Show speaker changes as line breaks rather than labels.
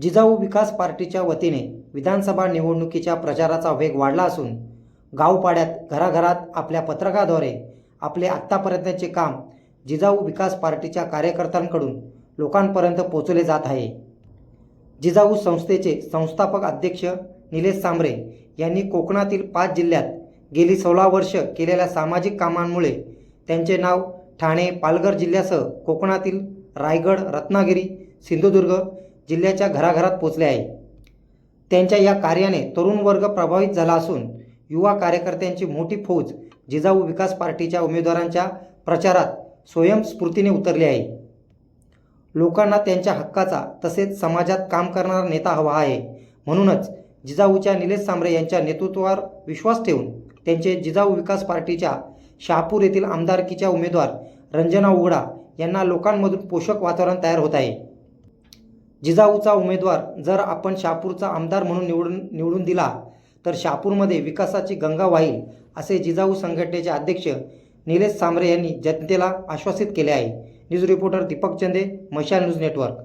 जिजाऊ विकास पार्टीच्या वतीने विधानसभा निवडणुकीच्या प्रचाराचा वेग वाढला असून गावपाड्यात घराघरात आपल्या पत्रकाद्वारे आपले आत्तापर्यंतचे काम जिजाऊ विकास पार्टीच्या कार्यकर्त्यांकडून लोकांपर्यंत पोचवले जात आहे. जिजाऊ संस्थेचे संस्थापक अध्यक्ष निलेश सांबरे यांनी कोकणातील पाच जिल्ह्यात गेली सोळा वर्ष केलेल्या सामाजिक कामांमुळे त्यांचे नाव ठाणे पालघर जिल्ह्यासह कोकणातील रायगड रत्नागिरी सिंधुदुर्ग जिल्ह्याच्या घराघरात पोचले आहे. त्यांच्या या कार्याने तरुण वर्ग प्रभावित झाला असून युवा कार्यकर्त्यांची मोठी फौज जिजाऊ विकास पार्टीच्या उमेदवारांच्या प्रचारात स्वयंस्फूर्तीने उतरली आहे. लोकांना त्यांच्या हक्काचा तसेच समाजात काम करणारा नेता हवा आहे. म्हणूनच जिजाऊच्या निलेश सांबरे यांच्या नेतृत्वावर विश्वास ठेवून त्यांचे जिजाऊ विकास पार्टीच्या शहापूर येथील आमदारकीच्या उमेदवार रंजना उघडा यांना लोकांमधून पोषक वातावरण तयार होत आहे. जिजाऊचा उमेदवार जर आपण शहापूरचा आमदार म्हणून निवडून निवडून दिला तर शहापूरमध्ये विकासाची गंगा वाहील असे जिजाऊ संघटनेचे अध्यक्ष निलेश सांबरे यांनी जनतेला आश्वासित केले आहे. न्यूज रिपोर्टर दीपक चंदे मशाल न्यूज नेटवर्क.